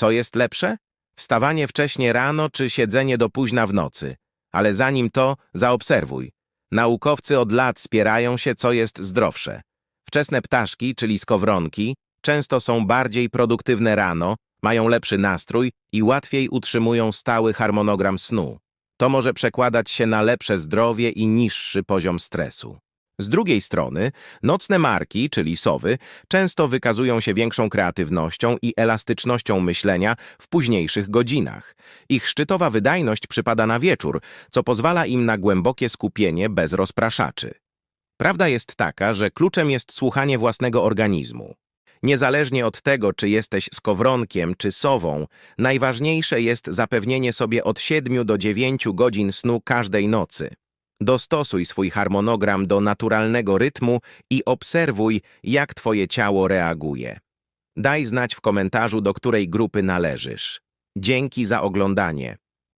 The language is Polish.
Co jest lepsze? Wstawanie wcześnie rano czy siedzenie do późna w nocy. Ale zanim to, zaobserwuj. Naukowcy od lat spierają się, co jest zdrowsze. Wczesne ptaszki, czyli skowronki, często są bardziej produktywne rano, mają lepszy nastrój i łatwiej utrzymują stały harmonogram snu. To może przekładać się na lepsze zdrowie i niższy poziom stresu. Z drugiej strony, nocne marki, czyli sowy, często wykazują się większą kreatywnością i elastycznością myślenia w późniejszych godzinach. Ich szczytowa wydajność przypada na wieczór, co pozwala im na głębokie skupienie bez rozpraszaczy. Prawda jest taka, że kluczem jest słuchanie własnego organizmu. Niezależnie od tego, czy jesteś skowronkiem czy sową, najważniejsze jest zapewnienie sobie od 7 do 9 godzin snu każdej nocy. Dostosuj swój harmonogram do naturalnego rytmu i obserwuj, jak twoje ciało reaguje. Daj znać w komentarzu, do której grupy należysz. Dzięki za oglądanie.